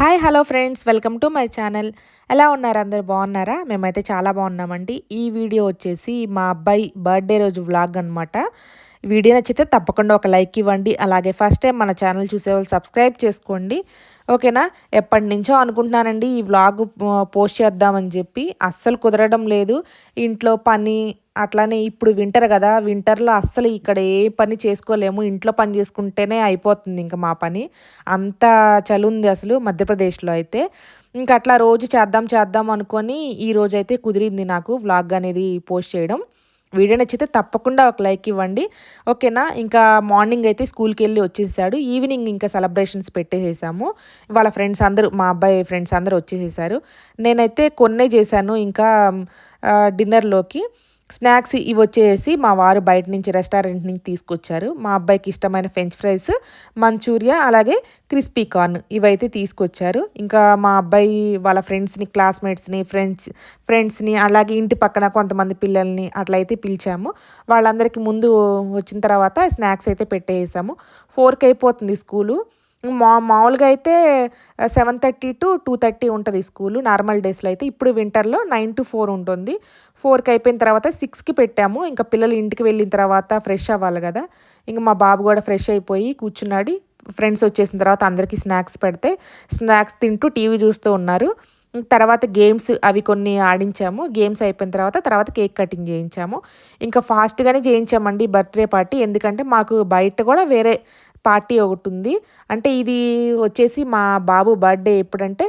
Hi hello friends. Welcome to my channel. ఎలా ఉన్నారు అందరు? బాగున్నారా? మేమైతే చాలా బాగున్నామండి. ఈ వీడియో వచ్చేసి మా అబ్బాయి బర్త్డే రోజు వ్లాగ్ అనమాట వీడియో నచ్చితే తప్పకుండా ఒక లైక్ ఇవ్వండి. అలాగే ఫస్ట్ టైం మన ఛానల్ చూసే వాళ్ళు సబ్స్క్రైబ్ చేసుకోండి. ఓకేనా? ఎప్పటి నుంచో అనుకుంటున్నానండి ఈ వ్లాగ్ పోస్ట్ చేద్దామని చెప్పి. అస్సలు కుదరడం లేదు. ఇంట్లో పని అట్లానే ఇప్పుడు వింటర్ కదా వింటర్లో అస్సలు ఇక్కడ ఏ పని చేసుకోలేము ఇంట్లో పని చేసుకుంటేనే అయిపోతుంది ఇంకా మా పని. అంత చలి ఉంది అసలు మధ్యప్రదేశ్లో అయితే. ఇంకా అట్లా రోజు చేద్దాం చేద్దాం అనుకొని ఈ రోజు అయితే కుదిరింది నాకు వ్లాగ్ అనేది పోస్ట్ చేయడం. వీడియో నచ్చితే తప్పకుండా ఒక లైక్ ఇవ్వండి. ఓకేనా? ఇంకా మార్నింగ్ అయితే స్కూల్కి వెళ్ళి వచ్చేసాడు. ఈవినింగ్ ఇంకా సెలబ్రేషన్స్ పెట్టేసేసాము. వాళ్ళ ఫ్రెండ్స్ అందరూ మా అబ్బాయి ఫ్రెండ్స్ అందరూ వచ్చేసేసారు. నేనైతే కొన్నే చేశాను ఇంకా డిన్నర్లోకి. స్నాక్స్ ఇవి వచ్చేసి మా వారు బయట నుంచి రెస్టారెంట్ నుంచి తీసుకొచ్చారు. మా అబ్బాయికి ఇష్టమైన ఫ్రెంచ్ ఫ్రైస్ మంచూరియా అలాగే క్రిస్పీ కార్న్ ఇవైతే తీసుకొచ్చారు. ఇంకా మా అబ్బాయి వాళ్ళ ఫ్రెండ్స్ని క్లాస్మేట్స్ని ఫ్రెండ్స్ ఫ్రెండ్స్ని అలాగే ఇంటి పక్కన కొంతమంది పిల్లల్ని అట్లయితే పిలిచాము. వాళ్ళందరికీ ముందు వచ్చిన తర్వాత స్నాక్స్ అయితే పెట్టేసాము. ఫోర్కి అయిపోతుంది స్కూలు. మా మామూలుగా అయితే seven thirty to two thirty ఉంటుంది స్కూలు నార్మల్ డేస్లో అయితే ఇప్పుడు వింటర్లో నైన్ టు ఫోర్ ఉంటుంది. ఫోర్కి అయిపోయిన తర్వాత సిక్స్కి పెట్టాము. ఇంకా పిల్లలు ఇంటికి వెళ్ళిన తర్వాత ఫ్రెష్ అవ్వాలి కదా. ఇంకా మా బాబు కూడా ఫ్రెష్ అయిపోయి కూర్చున్నాడు. ఫ్రెండ్స్ వచ్చేసిన తర్వాత అందరికీ స్నాక్స్ పెడితే స్నాక్స్ తింటూ టీవీ చూస్తూ ఉన్నారు. తర్వాత గేమ్స్ అవి కొన్ని ఆడించాము. గేమ్స్ అయిపోయిన తర్వాత తర్వాత కేక్ కటింగ్ చేయించాము. ఇంకా ఫాస్ట్గానే చేయించామండి బర్త్డే పార్టీ ఎందుకంటే మాకు బయట కూడా వేరే పార్టీ ఒకటి ఉంది అంటే ఇది వచ్చేసి మా బాబు బర్త్డే ఎప్పుడంటే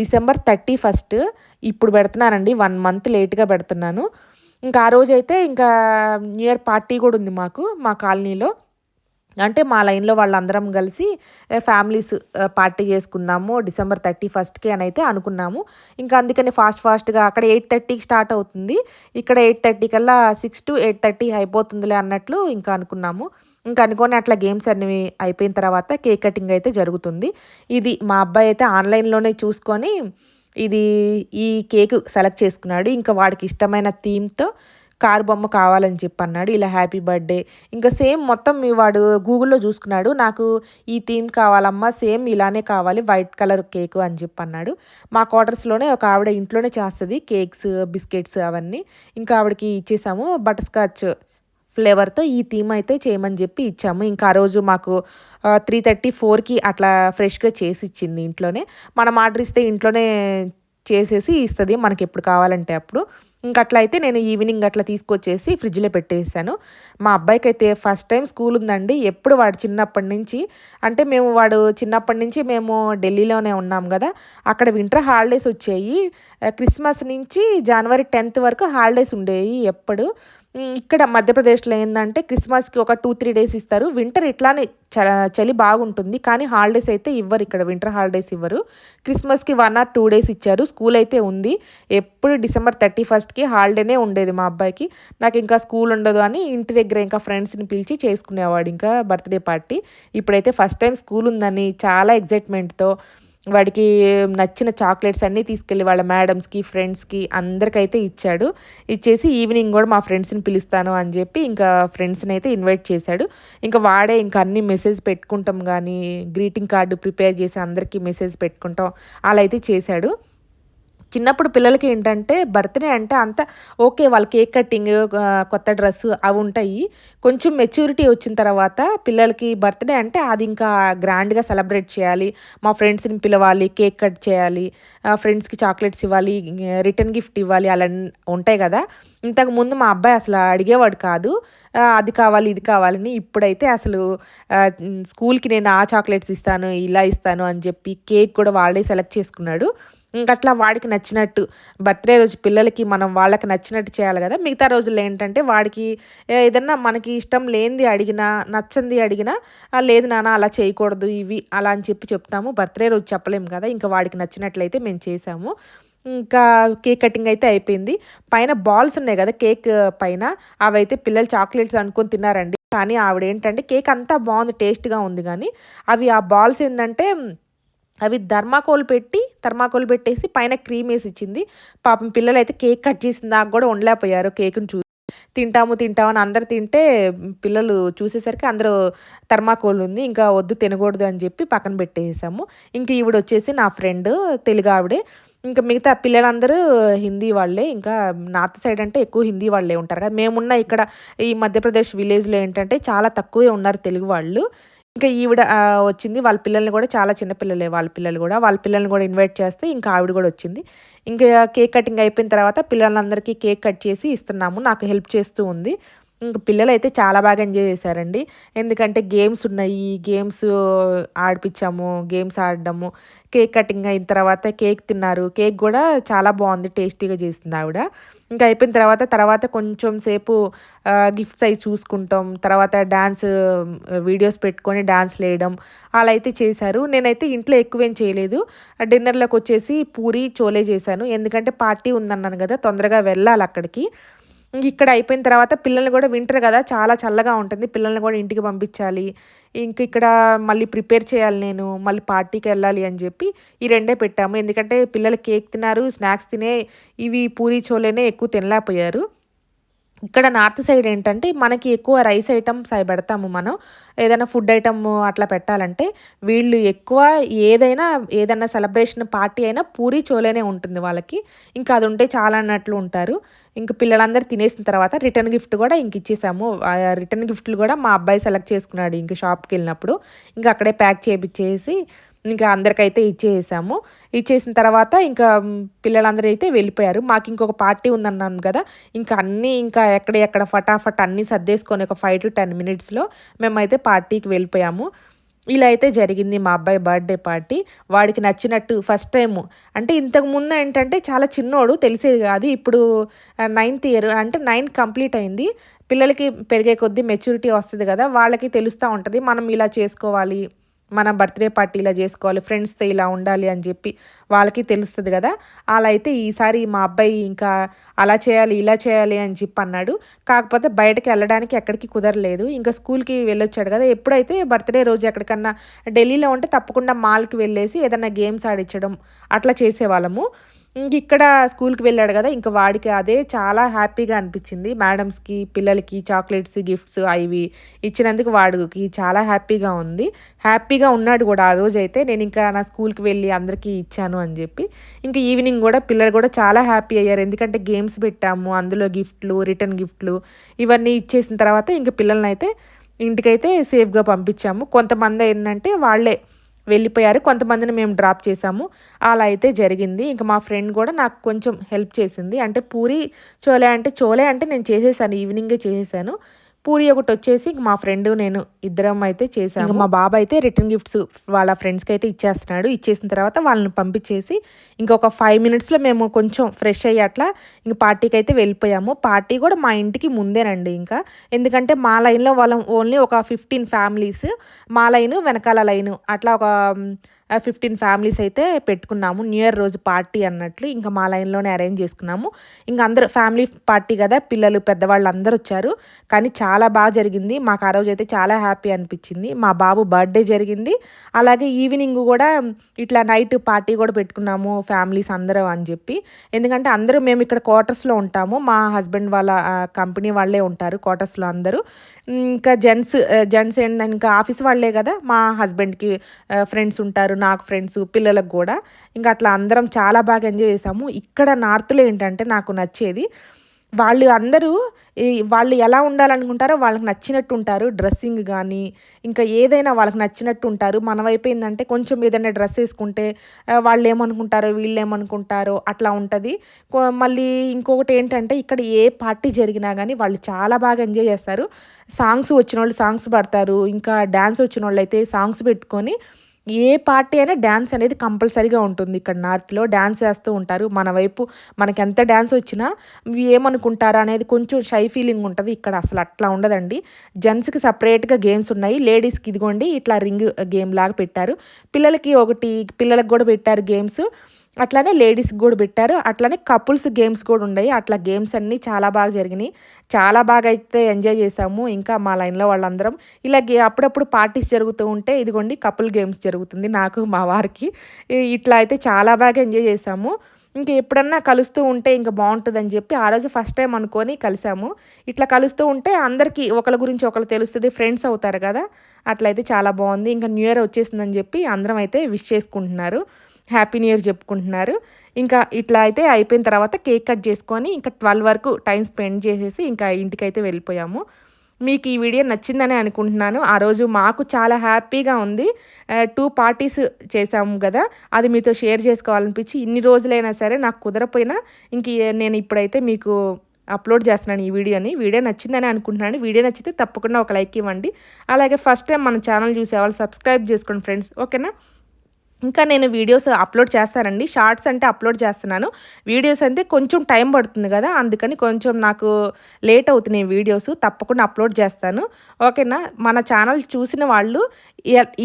డిసెంబర్ థర్టీ ఫస్ట్. ఇప్పుడు పెడుతున్నానండి వన్ మంత్ లేట్గా పెడుతున్నాను. ఇంకా ఆ రోజు అయితే ఇంకా న్యూ ఇయర్ పార్టీ కూడా ఉంది మాకు మా కాలనీలో. అంటే మా లైన్లో వాళ్ళందరం కలిసి ఫ్యామిలీస్ పార్టీ చేసుకుందాము డిసెంబర్ థర్టీ ఫస్ట్కి అని అయితే అనుకున్నాము. ఇంకా అందుకని ఫాస్ట్ ఫాస్ట్గా అక్కడ ఎయిట్ థర్టీకి స్టార్ట్ అవుతుంది. ఇక్కడ ఎయిట్ థర్టీ కల్లా సిక్స్ టు ఎయిట్ థర్టీ అయిపోతుందిలే అన్నట్లు ఇంకా అనుకున్నాము. ఇంకా అనుకోని అట్లా గేమ్స్ అన్ని అయిపోయిన తర్వాత కేక్ కటింగ్ అయితే జరుగుతుంది. ఇది మా అబ్బాయి అయితే ఆన్లైన్లోనే చూసుకొని ఇది ఈ కేక్ సెలెక్ట్ చేసుకున్నాడు. ఇంకా వాడికి ఇష్టమైన థీమ్తో కారు బొమ్మ కావాలని చెప్పి అన్నాడు ఇలా హ్యాపీ బర్త్డే. ఇంకా సేమ్ మొత్తం మీ వాడు గూగుల్లో చూసుకున్నాడు. నాకు ఈ థీమ్ కావాలమ్మా సేమ్ ఇలానే కావాలి వైట్ కలర్ కేక్ అని చెప్పి అన్నాడు మా క్వార్టర్స్లోనే ఒక ఆవిడ ఇంట్లోనే చేస్తుంది కేక్స్ బిస్కెట్స్ అవన్నీ. ఇంకా ఆవిడకి ఇచ్చేసాము. బటర్ స్కాచ్ ఫ్లేవర్తో ఈ థీమ్ అయితే చేయమని చెప్పి ఇచ్చాము. ఇంకా ఆ రోజు మాకు త్రీ థర్టీ ఫోర్కి అట్లా ఫ్రెష్గా చేసి ఇచ్చింది ఇంట్లోనే. మనం ఆర్డర్ ఇస్తే ఇంట్లోనే చేసేసి ఇస్తుంది మనకి ఎప్పుడు కావాలంటే అప్పుడు. ఇంక అట్లా అయితే నేను ఈవినింగ్ అట్లా తీసుకొచ్చేసి ఫ్రిడ్జ్లో పెట్టేసాను. మా అబ్బాయికి అయితే ఫస్ట్ టైం స్కూల్ ఉందండి. ఎప్పుడు వాడు చిన్నప్పటి నుంచి అంటే మేము వాడు చిన్నప్పటి నుంచి మేము ఢిల్లీలోనే ఉన్నాం కదా. అక్కడ వింటర్ హాలిడేస్ వచ్చాయి. క్రిస్మస్ నుంచి జనవరి టెన్త్ వరకు హాలిడేస్ ఉండేవి ఎప్పుడు. ఇక్కడ మధ్యప్రదేశ్లో ఏంటంటే క్రిస్మస్కి ఒక టూ త్రీ డేస్ ఇస్తారు. వింటర్ ఇట్లానే చలి బాగుంటుంది కానీ హాలిడేస్ అయితే ఇవ్వరు ఇక్కడ. వింటర్ హాలిడేస్ ఇవ్వరు. క్రిస్మస్కి వన్ ఆర్ టూ డేస్ ఇచ్చారు. స్కూల్ అయితే ఉంది. ఎప్పుడు డిసెంబర్ థర్టీ ఫస్ట్కి హాలిడేనే ఉండేది మా అబ్బాయికి. నాకు ఇంకా స్కూల్ ఉండదు అని ఇంటి దగ్గర ఇంకా ఫ్రెండ్స్ని పిలిచి చేసుకునేవాడు. ఇంకా బర్త్డే పార్టీ. ఇప్పుడైతే ఫస్ట్ టైం స్కూల్ ఉందని చాలా ఎగ్జైట్మెంట్తో వాడికి నచ్చిన చాక్లెట్స్ అన్నీ తీసుకెళ్ళి వాళ్ళ మేడమ్స్కి ఫ్రెండ్స్కి అందరికైతే ఇచ్చాడు. ఇచ్చేసి ఈవినింగ్ కూడా మా ఫ్రెండ్స్ని పిలుస్తాను అని చెప్పి ఇంకా ఫ్రెండ్స్ని అయితే ఇన్వైట్ చేశాడు. ఇంకా వాడే ఇంకా అన్ని మెసేజ్ పెట్టుకుంటాం కానీ గ్రీటింగ్ కార్డు ప్రిపేర్ చేసి అందరికీ మెసేజ్ పెట్టుకుంటాం. అలా అయితే చేశాడు. చిన్నప్పుడు పిల్లలకి ఏంటంటే బర్త్డే అంటే అంత ఓకే వాళ్ళ కేక్ కట్టింగ్ కొత్త డ్రెస్సు అవి ఉంటాయి. కొంచెం మెచ్యూరిటీ వచ్చిన తర్వాత పిల్లలకి బర్త్డే అంటే అది ఇంకా గ్రాండ్గా సెలబ్రేట్ చేయాలి. మా ఫ్రెండ్స్ని పిలవాలి కేక్ కట్ చేయాలి ఫ్రెండ్స్కి చాక్లెట్స్ ఇవ్వాలి రిటర్న్ గిఫ్ట్ ఇవ్వాలి అలా ఉంటాయి కదా. ఇంతకు ముందు మా అబ్బాయి అసలు అడిగేవాడు కాదు. అది కావాలి ఇది కావాలని ఇప్పుడైతే అసలు స్కూల్కి నేను ఆ చాక్లెట్స్ ఇస్తాను ఇలా ఇస్తాను అని చెప్పి కేక్ కూడా వాళ్ళే సెలెక్ట్ చేసుకున్నాడు. ఇంకట్లా వాడికి నచ్చినట్టు. బర్త్డే రోజు పిల్లలకి మనం వాళ్ళకి నచ్చినట్టు చేయాలి కదా. మిగతా రోజుల్లో ఏంటంటే వాడికి ఏదన్నా మనకి ఇష్టం లేనిది అడిగినా నచ్చంది అడిగినా లేదు నాన్న అలా చేయకూడదు ఇవి అలా అని చెప్పి చెప్తాము. బర్త్డే రోజు చెప్పలేము కదా. ఇంకా వాడికి నచ్చినట్లయితే మేము చేసాము. ఇంకా కేక్ కటింగ్ అయితే అయిపోయింది. పైన బాల్స్ ఉన్నాయి కదా కేక్ పైన. అవైతే పిల్లలు చాక్లెట్స్ అనుకొని తిన్నారండి. కానీ ఆవిడ ఏంటంటే కేక్ అంతా బాగుంది టేస్ట్గా ఉంది కానీ అవి ఆ బాల్స్ ఏంటంటే అవి ధర్మాకోల్ పెట్టి థర్మాకోల్ పెట్టేసి పైన క్రీమ్ వేసి ఇచ్చింది పాపం పిల్లలు అయితే కేక్ కట్ చేసిన దాకా కూడా ఉండలేకపోయారు కేక్ను చూసి. తింటాము తింటాము అని అందరు తింటే పిల్లలు చూసేసరికి అందరూ థర్మాకోల్ ఉంది. ఇంకా వద్దు తినకూడదు అని చెప్పి పక్కన పెట్టేసాము. ఇంక ఈవిడ వచ్చేసి నా ఫ్రెండ్ తెలుగు ఆవిడే. ఇంకా మిగతా పిల్లలందరూ హిందీ వాళ్ళే. ఇంకా నార్త్ సైడ్ అంటే ఎక్కువ హిందీ వాళ్ళే ఉంటారు కదా. మేమున్న ఇక్కడ ఈ మధ్యప్రదేశ్ విలేజ్లో ఏంటంటే చాలా తక్కువే ఉన్నారు తెలుగు వాళ్ళు. ఇంకా ఈవిడ వచ్చింది. వాళ్ళ పిల్లల్ని కూడా చాలా చిన్న పిల్లలే వాళ్ళ పిల్లలు కూడా. వాళ్ళ పిల్లల్ని కూడా ఇన్వైట్ చేస్తే ఇంకా ఆవిడ కూడా వచ్చింది. ఇంకా కేక్ కటింగ్ అయిపోయిన తర్వాత పిల్లలందరికీ కేక్ కట్ చేసి ఇస్తున్నాము. నాకు హెల్ప్ చేస్తూ ఉంది. ఇంక పిల్లలైతే చాలా బాగా ఎంజాయ్ చేశారండి. ఎందుకంటే గేమ్స్ ఉన్నాయి. గేమ్స్ ఆడిపించాము గేమ్స్ ఆడడము. కేక్ కటింగ్ అయిన తర్వాత కేక్ తిన్నారు. కేక్ కూడా చాలా బాగుంది. టేస్టీగా చేసింది ఆవిడ. ఇంకా అయిపోయిన తర్వాత తర్వాత కొంచెం సేపు గిఫ్ట్స్ అవి చూసుకుంటాం. తర్వాత డ్యాన్స్ వీడియోస్ పెట్టుకొని డ్యాన్స్ వేయడం అలా అయితే చేశారు. నేనైతే ఇంట్లో ఎక్కువేం చేయలేదు. డిన్నర్లోకి వచ్చేసి పూరి చోలే చేశాను. ఎందుకంటే పార్టీ ఉందన్నాను కదా తొందరగా వెళ్ళాలి అక్కడికి. ఇక్కడ అయిపోయిన తర్వాత పిల్లల్ని కూడా వింటర్ కదా చాలా చల్లగా ఉంటుంది. పిల్లల్ని కూడా ఇంటికి పంపించాలి. ఇంక ఇక్కడ మళ్ళీ ప్రిపేర్ చేయాలి నేను మళ్ళీ పార్టీకి వెళ్ళాలి అని చెప్పి ఈ రెండే పెట్టాము. ఎందుకంటే పిల్లలు కేక్ తిన్నారు స్నాక్స్ తినే ఇవి పూరి చోలేనే ఎక్కువ తినలేకపోయారు. ఇక్కడ నార్త్ సైడ్ ఏంటంటే మనకి ఎక్కువ రైస్ ఐటమ్స్ అవి పెడతాము మనం. ఏదైనా ఫుడ్ ఐటమ్ అట్లా పెట్టాలంటే వీళ్ళు ఎక్కువ ఏదైనా ఏదైనా సెలబ్రేషన్ పార్టీ అయినా పూరి చోలేనే ఉంటుంది వాళ్ళకి. ఇంకా అది ఉంటే చాలా అన్నట్లు ఉంటారు. ఇంక పిల్లలందరూ తినేసిన తర్వాత రిటర్న్ గిఫ్ట్ కూడా ఇంక ఇచ్చేసాము. రిటర్న్ గిఫ్ట్లు కూడా మా అబ్బాయి సెలెక్ట్ చేసుకున్నాడు ఇంక షాప్కి వెళ్ళినప్పుడు. ఇంకా అక్కడే ప్యాక్ చేయించేసి ఇంకా అందరికైతే ఇచ్చేసాము. ఇచ్చేసిన తర్వాత ఇంకా పిల్లలందరూ అయితే వెళ్ళిపోయారు. మాకు ఇంకొక పార్టీ ఉందన్నాను కదా. ఇంకా అన్నీ ఇంకా ఎక్కడ ఎక్కడ ఫటాఫట్ అన్నీ సర్దేసుకొని ఒక ఫైవ్ టు టెన్ మినిట్స్లో మేమైతే పార్టీకి వెళ్ళిపోయాము. ఇలా అయితే జరిగింది మా అబ్బాయి బర్త్డే పార్టీ. వాడికి నచ్చినట్టు ఫస్ట్ టైము. అంటే ఇంతకు ముందు ఏంటంటే చాలా చిన్నోడు తెలిసేది కాదు. ఇప్పుడు నైన్త్ ఇయర్ అంటే నైన్త్ కంప్లీట్ అయింది. పిల్లలకి పెరిగే కొద్దీ మెచ్యూరిటీ వస్తుంది కదా. వాళ్ళకి తెలుస్తూ ఉంటుంది. మనం ఇలా చేసుకోవాలి. మన బర్త్డే పార్టీ ఇలా చేసుకోవాలి ఫ్రెండ్స్తో ఇలా ఉండాలి అని చెప్పి వాళ్ళకి తెలుస్తుంది కదా. అలా అయితే ఈసారి మా అబ్బాయి ఇంకా అలా చేయాలి ఇలా చేయాలి అని చెప్పి అన్నాడు. కాకపోతే బయటకు వెళ్ళడానికి ఎక్కడికి కుదరలేదు. ఇంకా స్కూల్కి వెళ్ళొచ్చాడు కదా. ఎప్పుడైతే బర్త్డే రోజు ఎక్కడికన్నా ఢిల్లీలో ఉంటే తప్పకుండా మాల్కి వెళ్ళేసి ఏదైనా గేమ్స్ ఆడించడం అట్లా చేసేవాళ్ళము. ఇక్కడ స్కూల్కి వెళ్ళాడు కదా ఇంకా వాడికి అదే చాలా హ్యాపీగా అనిపించింది. మేడమ్స్కి పిల్లలకి చాక్లెట్స్ గిఫ్ట్స్ అవి ఇచ్చినందుకు వాడికి చాలా హ్యాపీగా ఉంది. హ్యాపీగా ఉన్నాడు కూడా ఆ రోజు అయితే నేను ఇంకా నా స్కూల్కి వెళ్ళి అందరికీ ఇచ్చాను అని చెప్పి. ఇంకా ఈవినింగ్ కూడా పిల్లలు కూడా చాలా హ్యాపీ అయ్యారు. ఎందుకంటే గేమ్స్ పెట్టాము అందులో గిఫ్ట్లు రిటర్న్ గిఫ్ట్లు ఇవన్నీ ఇచ్చేసిన తర్వాత ఇంకా పిల్లల్ని అయితే ఇంటికైతే సేఫ్గా పంపించాము. కొంతమంది ఏంటంటే వాళ్ళే వెళ్ళిపోయారు. కొంతమందిని మేము డ్రాప్ చేసాము అలా అయితే జరిగింది. ఇంకా మా ఫ్రెండ్ కూడా నాకు కొంచెం హెల్ప్ చేసింది. అంటే పూరి చోలే అంటే చోలే అంటే నేను చేసేసాను. ఈవినింగే చేసేసాను. పూరి ఒకటి వచ్చేసి మా ఫ్రెండ్ నేను ఇద్దరం అయితే చేసాము. మా బాబా అయితే రిటర్న్ గిఫ్ట్స్ వాళ్ళ ఫ్రెండ్స్కి అయితే ఇచ్చేస్తున్నాడు. ఇచ్చేసిన తర్వాత వాళ్ళని పంపించేసి ఇంకొక ఫైవ్ మినిట్స్లో మేము కొంచెం ఫ్రెష్ అయ్యి అట్లా ఇంక పార్టీకి అయితే వెళ్ళిపోయాము. పార్టీ కూడా మా ఇంటికి ముందేనండి ఇంకా. ఎందుకంటే మా లైన్లో వాళ్ళం ఓన్లీ ఒక ఫిఫ్టీన్ ఫ్యామిలీస్. మా లైను వెనకాల లైను. అట్లా ఒక ఫిఫ్టీన్ ఫ్యామిలీస్ అయితే పెట్టుకున్నాము. న్యూ ఇయర్ రోజు పార్టీ అన్నట్లు ఇంకా మా లైన్లోనే అరేంజ్ చేసుకున్నాము. ఇంకా అందరూ ఫ్యామిలీ పార్టీ కదా పిల్లలు పెద్దవాళ్ళు అందరూ వచ్చారు. కానీ చాలా బాగా జరిగింది. మాకు ఆ రోజు అయితే చాలా హ్యాపీ అనిపించింది. మా బాబు బర్త్డే జరిగింది. అలాగే ఈవినింగ్ కూడా ఇట్లా నైట్ పార్టీ కూడా పెట్టుకున్నాము ఫ్యామిలీస్ అందరూ అని చెప్పి. ఎందుకంటే అందరూ మేము ఇక్కడ క్వార్టర్స్లో ఉంటాము. మా హస్బెండ్ వాళ్ళ కంపెనీ వాళ్ళే ఉంటారు క్వార్టర్స్లో అందరూ. ఇంకా జెంట్స్ జెంట్స్ ఏంటంటే ఇంకా ఆఫీస్ వాళ్ళే కదా మా హస్బెండ్కి ఫ్రెండ్స్ ఉంటారు. నాకు ఫ్రెండ్స్ పిల్లలకు కూడా. ఇంకా అట్లా అందరం చాలా బాగా ఎంజాయ్ చేసాము. ఇక్కడ నార్త్లో ఏంటంటే నాకు నచ్చేది వాళ్ళు అందరూ వాళ్ళు ఎలా ఉండాలనుకుంటారో వాళ్ళకి నచ్చినట్టు ఉంటారు. డ్రెస్సింగ్ కానీ ఇంకా ఏదైనా వాళ్ళకి నచ్చినట్టు ఉంటారు. మన వైపు ఏంటంటే కొంచెం ఏదైనా డ్రెస్ వేసుకుంటే వాళ్ళు ఏమనుకుంటారో వీళ్ళు ఏమనుకుంటారో అట్లా ఉంటుంది. మళ్ళీ ఇంకొకటి ఏంటంటే ఇక్కడ ఏ పార్టీ జరిగినా కానీ వాళ్ళు చాలా బాగా ఎంజాయ్ చేస్తారు. సాంగ్స్ వచ్చిన వాళ్ళు సాంగ్స్ పడతారు. ఇంకా డ్యాన్స్ వచ్చిన వాళ్ళు అయితే సాంగ్స్ పెట్టుకొని ఏ పార్టీ అయినా డ్యాన్స్ అనేది కంపల్సరీగా ఉంటుంది ఇక్కడ నార్త్లో డ్యాన్స్ వేస్తూ ఉంటారు. మన వైపు మనకి ఎంత డ్యాన్స్ వచ్చినా ఏమనుకుంటారా అనేది కొంచెం షై ఫీలింగ్ ఉంటుంది. ఇక్కడ అసలు అట్లా ఉండదండి. జెంట్స్కి సపరేట్గా గేమ్స్ ఉన్నాయి. లేడీస్కి ఇదిగోండి ఇట్లా రింగ్ గేమ్ లాగా పెట్టారు. పిల్లలకి ఒకటి పిల్లలకు కూడా పెట్టారు గేమ్స్ అట్లానే లేడీస్కి కూడా పెట్టారు. అట్లానే కపుల్స్ గేమ్స్ కూడా ఉన్నాయి. అట్లా గేమ్స్ అన్నీ చాలా బాగా జరిగినాయి. చాలా బాగా అయితే ఎంజాయ్ చేసాము ఇంకా మా లైన్లో వాళ్ళందరం. ఇలా అప్పుడప్పుడు పార్టీస్ జరుగుతూ ఉంటే ఇదిగోండి కపుల్ గేమ్స్ జరుగుతుంది నాకు మా వారికి. ఇట్లా అయితే చాలా బాగా ఎంజాయ్ చేసాము ఇంక ఎప్పుడన్నా కలుస్తూ ఉంటే ఇంకా బాగుంటుందని చెప్పి ఆ రోజు ఫస్ట్ టైం అనుకొని కలిసాము ఇట్లా కలుస్తూ ఉంటే అందరికీ ఒకరి గురించి ఒకరు తెలుస్తుంది ఫ్రెండ్స్ అవుతారు కదా. అట్లయితే చాలా బాగుంది. ఇంకా న్యూ ఇయర్ వచ్చేసిందని చెప్పి అందరం అయితే విష్ చేసుకుంటున్నారు. హ్యాపీ న్యూ ఇయర్ చెప్పుకుంటున్నారు. ఇంకా ఇట్లా అయితే అయిపోయిన తర్వాత కేక్ కట్ చేసుకొని ఇంకా ట్వెల్వ్ వరకు టైం స్పెండ్ చేసేసి ఇంకా ఇంటికైతే వెళ్ళిపోయాము. మీకు ఈ వీడియో నచ్చిందని అనుకుంటున్నాను. ఆ రోజు మాకు చాలా హ్యాపీగా ఉంది. టూ పార్టీస్ చేసాము కదా అది మీతో షేర్ చేసుకోవాలనిపించి ఇన్ని రోజులైనా సరే నాకు కుదరపోయినా ఇంక నేను ఇప్పుడైతే మీకు అప్లోడ్ చేస్తున్నాను ఈ వీడియోని. వీడియో నచ్చిందని అనుకుంటున్నాను. వీడియో నచ్చితే తప్పకుండా ఒక లైక్ ఇవ్వండి. అలాగే ఫస్ట్ టైం మన ఛానల్ చూసే వాళ్ళు సబ్స్క్రైబ్ చేసుకోండి ఫ్రెండ్స్. ఓకేనా? ఇంకా నేను వీడియోస్ అప్లోడ్ చేస్తానండి. షార్ట్స్ అంటే అప్లోడ్ చేస్తున్నాను. వీడియోస్ అంటే కొంచెం టైం పడుతుంది కదా అందుకని కొంచెం నాకు లేట్ అవుతున్నాయి వీడియోస్. తప్పకుండా అప్లోడ్ చేస్తాను. ఓకేనా? మన ఛానల్ చూసిన వాళ్ళు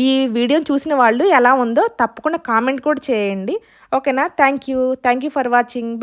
ఈ వీడియోని చూసిన వాళ్ళు ఎలా ఉందో తప్పకుండా కామెంట్ కూడా చేయండి. ఓకేనా? Thank you. Thank you for watching.